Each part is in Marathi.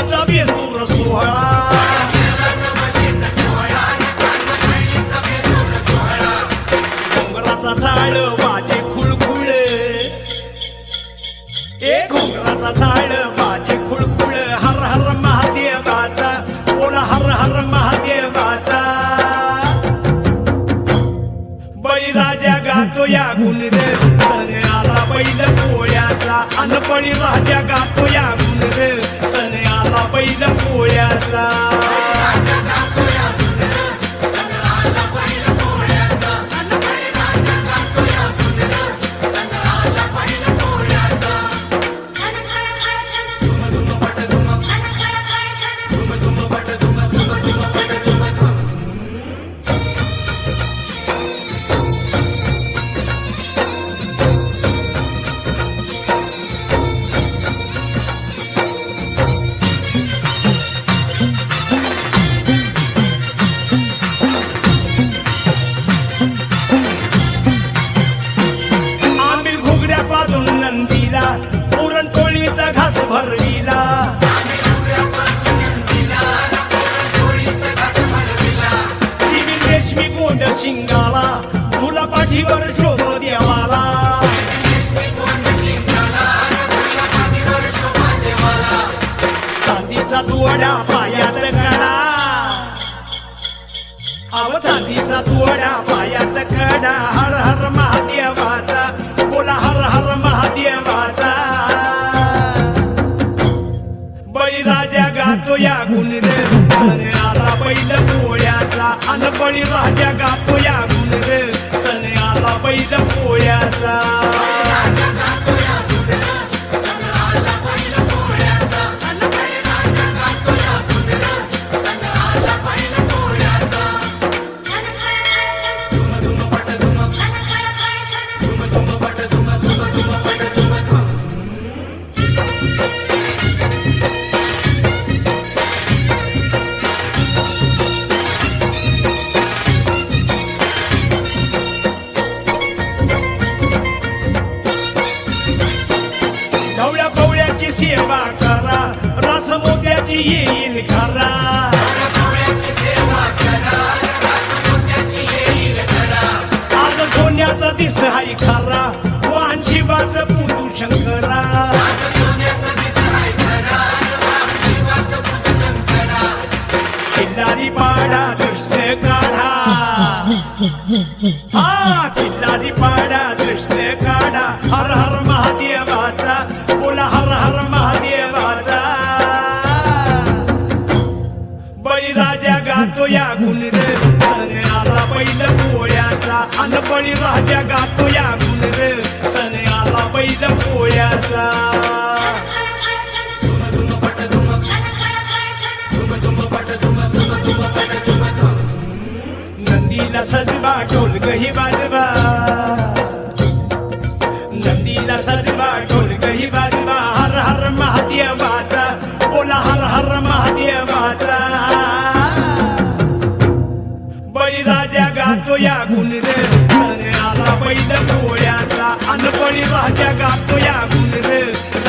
खांद पळणीचा सोहळा. झाड वाजे खुळखुळ. ए घोंगराचा झाड माझे खुळखुळ. हर हर महादेवाचा कोण हर हर महादेवाचा. बळीराजा गातो या गुण रे बैल पोळ्याचा अन बळीराजा गातो या गुण रे पहिला बैल पोळ्याचा. चांदीचा तुवड्या पायात कडा अव चांदीचा तुवड्या पायात कडा हर हर महादेवाचा बोला हर हर महादेवाचा बळीराजा गातो या गुण रे बैल पोळ्याचा अन बळीराजा गातो في هيكرة बळी राजा गातो या गुणरे रे सन्याला बैल पोळ्याचा. अन बळी राजा गातो या गुणरे रे आला बैल पोळ्याचा. नंदीला सजवा ढोल गही बाजवा नंदीला सजवा ढोल गही बाजवा हर हर महादेवाचा is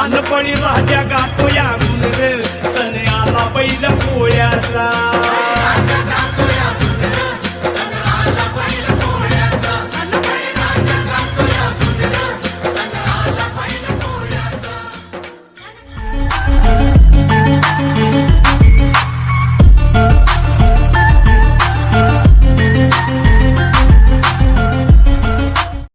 अनपणी माझ्या गाठोया गुण सण पहिला बैल पोळ्याचा.